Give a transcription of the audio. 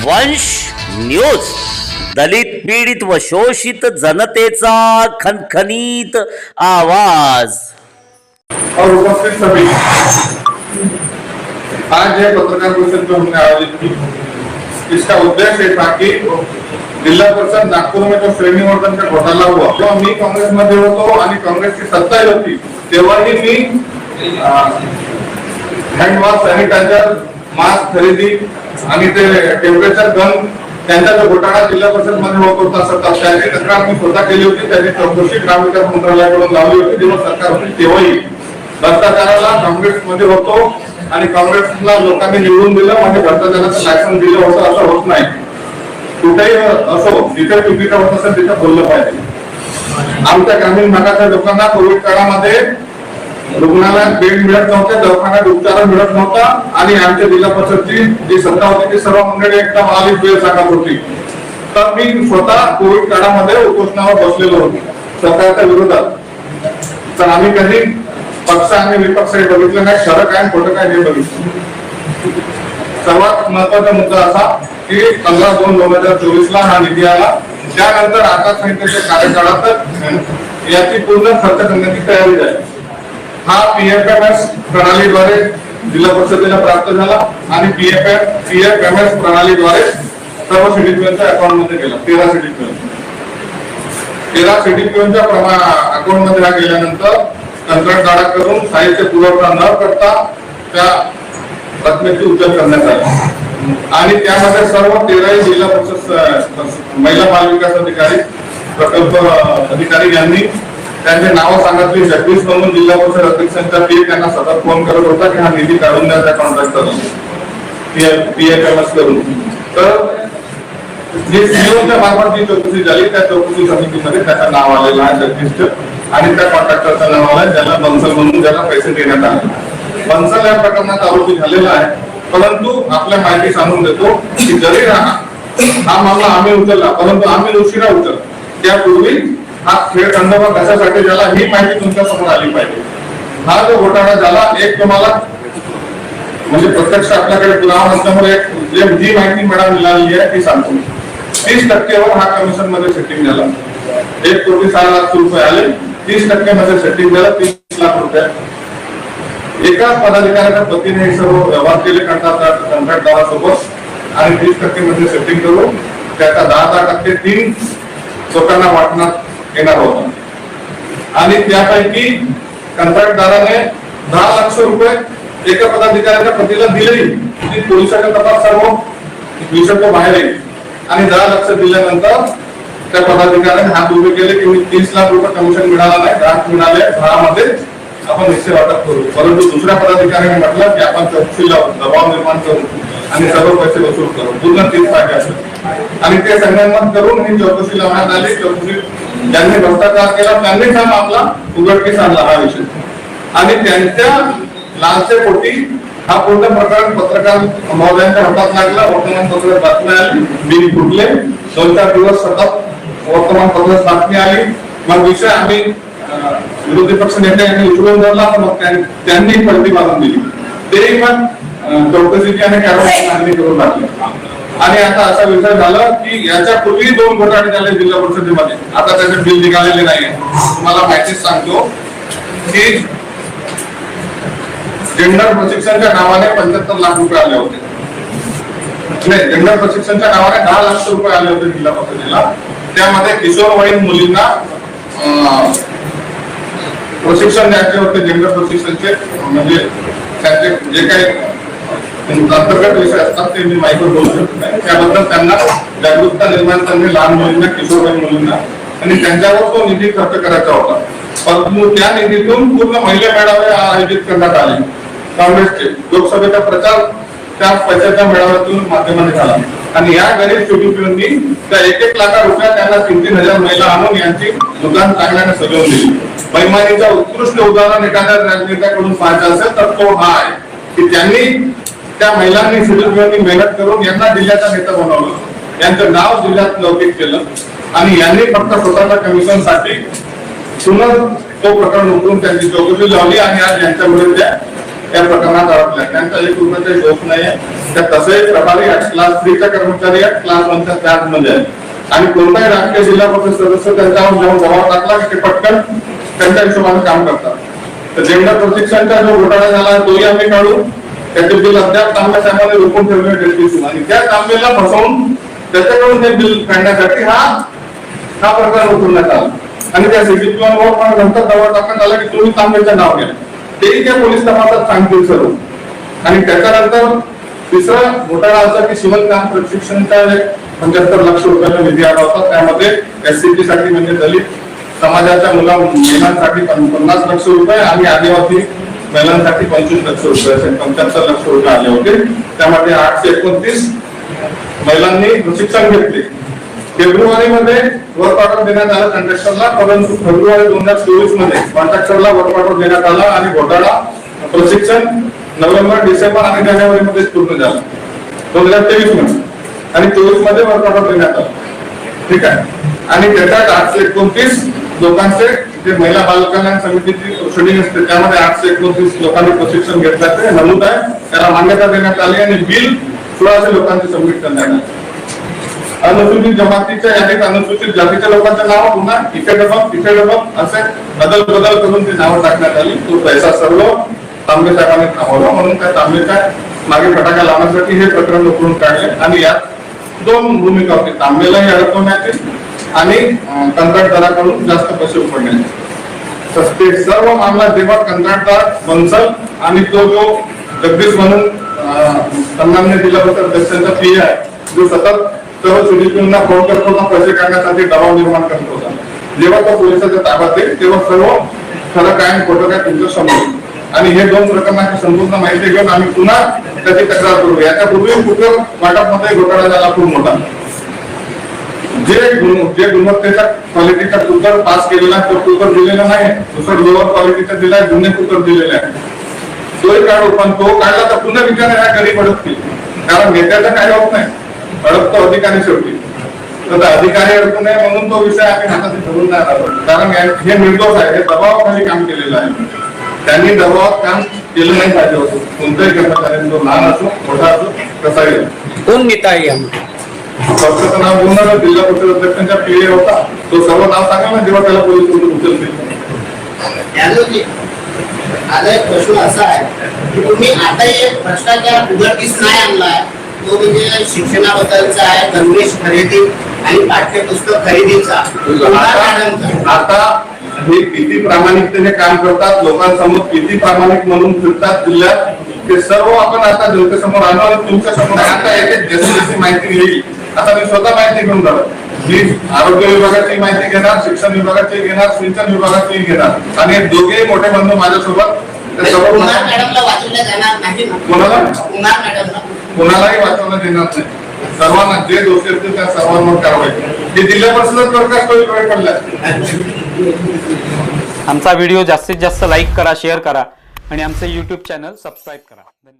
वंश न्यूज. दलित पीडित व शोषित जनतेचा खनखनीत आवाज. और उपस्थित सभी। आज यह पत्रकार परिषद जो हमने आयोजित की इसका उद्देश्य था कि जिल्हा परिषद नागपूर में जो श्रेणीवर्धन का घोटाला हुआ जेव्हा मी काँग्रेसमध्ये होतो आणि काँग्रेसची सत्ता होती तेव्हाही मी हँड वॉश सॅनिटायझर मास्क खरेदी आणि ते टेम्परेचर गन त्यांचा जो घोटाळा जिल्हा परिषदमध्ये होत होता सत्ता त्याची तक्रार मी स्वतः केली होती त्याची चौकशी ग्रामविकास मंत्रालयाकडून लावली होती जेव्हा सरकार होती तेव्हाही. भ्रष्टाचाराला काँग्रेसमध्ये होतो आणि काँग्रेसला लोकांनी निवडून दिलं म्हणजे भ्रष्टाचाराचं लायसन दिलं होतं असं होत नाही. कुठेही असो जिथे चुकीचं होत असेल तिथे बोललं पाहिजे. आमच्या ग्रामीण भागातल्या लोकांना कोविड काळामध्ये रुग्णालयात बेड मिळत नव्हते दवाखान्यात उपचार मिळत नव्हता आणि आमच्या जिल्हा परिषदची जी सत्ता होती ती सर्व मंडळी एकदम आलीच वेळ सांगत होती. तर मी स्वतः कोविड काळामध्ये उपोषणावर बसलेलो होतो सरकारच्या विरोधात. तर आम्ही कधी पक्ष आणि विपक्ष हे बघितलं नाही खरं काय आणि खोटं काय हे बघितलं. सर्वात महत्त्वाचा मुद्दा असा की पंधरा दोन दोन हजार चोवीस ला हा निधी आला. त्यानंतर आचारसंहितेच्या कार्यकाळात याची पूर्ण खर्च करण्याची तयारी झाली. हा पीएफ एम एस प्रणालीद्वारे जिल्हा परिषदेला प्राप्त झाला आणि पीएफएफ एस प्रणालीद्वारे सर्व सिटीपीओच्या अकाउंटमध्ये गेला तेरा सिटीपीओ तेरा सिटीपीओच्या अकाउंटमध्ये हा गेल्यानंतर कंत्राटदारा करून साहित्य पुरवठा न करता त्या रकमेची उचल करण्यात आली. आणि त्यामध्ये सर्व तेराही जिल्हा परिषद महिला बाल विकास अधिकारी प्रकल्प अधिकारी यांनी त्यांचे नावं सांगितली जगदीश म्हणून जिल्हा परिषद अध्यक्षांचा पी त्यांना सतत फोन करत होता की हा निधी काढून द्या त्या कॉन्ट्रॅक्टर पीएफएमएस करून. तर जे सीओच्या मार्फत जी चौकशी झाली त्या चौकशी समितीमध्ये त्याचं नाव आलेलं आहे जगदीशचं आणि त्या कॉन्ट्रॅक्टरचं नाव आलंय ज्याला बन्सल म्हणून ज्याला पैसे देण्यात आले. बन्सल या प्रकरणात आरोपी झालेला आहे. परंतु आपल्या माहिती सांगून देतो की जरी हा हा मामला आम्ही उचलला परंतु आम्ही उशिरा उचल त्यापूर्वी हा खेळ खंडोबा कशासाठी झाला ही माहिती तुमच्यासमोर आली पाहिजे. हा जो घोटाळा झाला एक तुम्हाला म्हणजे प्रत्यक्ष आपल्याकडे पुरावा नसल्यामुळे जी माहिती मला मिळालेली आहे ती सांगतो तीस टक्केवर हा कमिशनमध्ये सेटिंग झाला. एक कोटी सहा लाख रुपये आले तीस टक्के मध्ये सेटिंग झालं तीस लाख रुपये. एकाच पदाधिकाऱ्याच्या पतीने हे सर्व व्यवहार केले कंत्राटदारासोबत आणि तीस टक्के मध्ये सेटिंग करून त्याचा दहा दहा टक्के तीन लोकांना वाटणार येणार होता. आणि त्यापैकी कंत्राटदाराने दहा लक्ष रुपये एका पदाधिकाऱ्याच्या पतीला दिलेली. ती पोलिसांच्या तपास सर्व विषय तो बाहेर येईल. आणि दहा लक्ष दिल्यानंतर त्या पदाधिकाऱ्याने हात उभे केले की मी तीस लाख रुपये कमिशन मिळाला नाही. ग्राहक मिळाले. दहामध्ये आपण निश्चय वाटप करू. परंतु दुसऱ्या पदाधिकाऱ्याने म्हटलं की आपण चौकशीला दबाव निर्माण करू. आणि सर्व पैसे वसूल करू. पूर्ण तीस पाहिजे असेल आणि ते संगणमत करून ही चौकशी लावण्यात आली. चौकशी ज्यांनी भ्रष्टाचार केला त्यांनीच हा मामला उघडकीस आणला हा विषय. आणि त्यांच्या लालचे पोटी हा पूर्ण प्रकरण पत्रकार महोदयांच्या हातात लागला वर्तमानपत्र बातमी आली बिल फुटले दोन चार दिवस सतत वर्तमानपत्र बातमी आली. मग विषय आम्ही विरोधी पक्ष नेते यांनी उचलून धरला तर मग त्यांनी पलटी मागून दिली. ते पण चौकशीची आणि कारवाई मागणी करून टाकली आणि आता असा विषय झाला की याच्या पूर्वी दोन घोटाळे झाले जिल्हा परिषदेमध्ये. आता त्याचे बिल निघालेले नाहीये. तुम्हाला माहितीच सांगतो की जेंडर प्रशिक्षणच्या नावाने पंच्याहत्तर लाख रुपये आले होते. नाही जेंडर प्रशिक्षणच्या नावाने दहा लाख रुपये आले होते जिल्हा परिषदेला. त्यामध्ये किशोरवयीन मुलींना प्रशिक्षण द्यायचे होते जेंडर प्रशिक्षणचे. म्हणजे त्यांचे जे काही अंतर्गत विषय असतात ते मी माहिती बोलू शकत नाही. त्याबद्दल त्यांना जागरूकता निर्माण करणे लहान मुलींना किशोरवयीन मुलींना. आणि त्यांच्यावर तो निधी खर्च करायचा होता. परंतु त्या निधीतून पूर्ण महिला मेळावे आयोजित करण्यात आले. काँग्रेसचे लोकसभेचा प्रचार त्या पैशाच्या मेळाव्यातून माध्यमाने झाला. आणि या गरीब छोटी त्या एक एक लाख रुपया त्यांना तीन तीन हजार महिला आणून यांची दुकान चांगल्याने सजवून दिली. बैमानीचा उत्कृष्ट उदाहरण एखाद्या राजनेत्याकडून पाहायचं असेल तर तो हा आहे. की त्यांनी त्या महिलांनी सिडुपिओनी मेहनत करून यांना जिल्ह्याचा नेता बनवलं. यांचं नाव जिल्ह्यात लौकिक केलं. आणि यांनी फक्त स्वतःच्या कमिशनसाठी पुन्हा तो प्रकरण उघडून त्यांची चौकशी लावली आणि आज यांच्यामुळे त्या या प्रकरणात अडकल्या त्यांचा एक रुपयाचा दोष नाही आहे. त्या तसे प्रभारी क्लास थ्रीचा कर्मचारी आहेत. क्लास वनच्या चार्जमध्ये आहेत. आणि कोणताही राजकीय जिल्हा परिषद सदस्य त्यांच्यावर जेव्हा दबाव टाकला की ते पटकन त्यांच्या हिशोबाने काम करतात. तर जेवढा प्रशिक्षणचा जो घोटाळा झाला तोही आम्ही काढू. त्याचे बिल अद्याप तांब्याच्या आम्हाला रोखून ठेवले डेल्टीसून आणि त्या तांब्याला फसवून त्याच्याकडून ते बिल काढण्यासाठी हा हा प्रकार उचलण्यात आला आणि त्या सीसीटीव्हीवर पण नंतर दबाव टाकण्यात आला की तुम्ही तांब्याचं नाव घ्या. तेही त्या पोलीस तपासात सांगतील सर्व. आणि त्याच्यानंतर तिसरा घोटाळा असा की शिवणकाम प्रशिक्षणचा पंच्याहत्तर लक्ष रुपयाचा निधी आला होता. त्यामध्ये एससीपी साठी म्हणजे दलित समाजाच्या मुला मुलांसाठी पन्नास लक्ष रुपये आणि आदिवासी महिलांसाठी पंचवीस लक्ष रुपये पंच्याहत्तर लक्ष रुपये आले होते त्यामध्ये आठशे एकोणतीस महिलांनी प्रशिक्षण घेतले. फेब्रुवारीमध्ये वर्क ऑर्डर देण्यात आला कॉन्ट्रॅक्टरला परंतु फेब्रुवारी दोन हजार चोवीसमध्ये कॉन्ट्रॅक्टरला वर्क ऑर्डर देण्यात आला आणि घोटाळा प्रशिक्षण नोव्हेंबर डिसेंबर आणि जानेवारी मध्ये पूर्ण झाला. दोन हजार तेवीसमध्ये आणि चोवीसमध्ये वर्क ऑर्डर देण्यात आला. ठीक आहे? आणि त्याच्यात आठशे एकोणतीस लोकांचे जे महिला बालकल्याण समितीची प्रोसिडिंग असते त्यामध्ये आठशे एकोणतीस लोकांनी प्रशिक्षण घेतल्याचे नमूद आहे. त्याला मान्यता देण्यात आली आणि बिल सोळाशे लोकांचे सबमिट करण्यात आले. अनुसूचित जमातीच्या यादीत अनुसूचित जातीच्या लोकांचं नाव पुन्हा इथे डबल तिथे डबल असे बदल बदल करून ती नावं टाकण्यात आली. तो पैसा सर्व तांबे साहेबांनी थांबवला. म्हणून त्या तांबेच्या मागे फटाका लावण्यासाठी हे प्रकरण उकरून काढले. आणि यात दोन भूमिका होती. तांबेलाही अडकवण्याची आणि कंत्राटदाराकडून जास्त पैसे उपडण्याचे ते सर्व मामला जेव्हा कंत्राटदार बन्सल आणि तो जो जगदीश म्हणून सन्मान्य जिल्हा अध्यक्षांचा पी आहे जो सतत सर्व सुनीतींना फोन करत होता पैसे काढण्यासाठी दबाव निर्माण करत होता. जेव्हा तो पोलिसाच्या ताब्यात येईल तेव्हा सर्व खरं काय आणि खोटं काय तुमच्यासमोर येईल. आणि हे दोन प्रकरणाची संपूर्ण माहिती घेऊन आम्ही पुन्हा त्याची तक्रार करू. याच्यापूर्वी कुठं वाटपमध्ये घोटाळा झाला खूप मोठा. जे गुण- जे गुणवत्तेचा क्वालिटीचा कुकर पास केलेला तो कुकर दिलेला नाही दुसरं लोअर क्वालिटीचा दिला जुने कुकर दिलेला आहे. तोही काढू पण तो काढला तर पुन्हा विचार ह्या घरी पडत कारण नेत्याचा काय होत नाही. अडकतो अधिकारी शेवटी. तर अधिकारी अडकू नये म्हणून तो विषय आम्ही हातात धरून नाही राहिलो. कारण हे- निर्दोष आहे. हे दबावाखाली काम केलेलं आहे. त्यांनी दबावात काम केलं नाही पाहिजे होतं. कोणत्याही कर्मचाऱ्यांनी तो लहान असो मोठा असो कसाही असो. कोण नेता आहे स्वतःचं नाव बोलणार जिल्हा परिषद अध्यक्षांच्या पीए होता तो सर्व नाव सांगा ना जेव्हा त्याला पोलीस यादवजी आता एक प्रश्न असा आहे की तुम्ही आता हे भ्रष्टाचार उघडकीस नाही आणलाय तो म्हणजे शिक्षणाबद्दलचा आहे गणवेश खरेदी आणि पाठ्यपुस्तक खरेदीचा. आता हे किती प्रामाणिकतेने काम करतात लोकांसमोर किती प्रामाणिक म्हणून फिरतात जिल्ह्यात ते सर्व आपण आता जनतेसमोर आणू आणि तुमच्यासमोर आता येते जशी जशी माहिती येईल. आता मी स्वतः माहिती घेऊन जाणार. मी आरोग्य विभागाची माहिती घेणार शिक्षण विभागाची घेणार सिंचन विभागाची घेणार. आणि दोघेही मोठे बंधू माझ्यासोबत ते सर्व कुमार मॅडमला वाचवल्या जाणार नाही. ना कोणाला? कुमार मॅडमला. कोणालाही वाचवलं देणार नाही. सर्वांना जे दोषी असतील त्या सर्वांवर कारवाई. हे जिल्हा परिषद बरखास्त होईल वेळ पडल्या आमचा व्हिडिओ जास्तीत जास्त लाईक करा शेअर करा आणि आमचे यूट्यूब चॅनल सबस्क्राईब करा. धन्यवाद.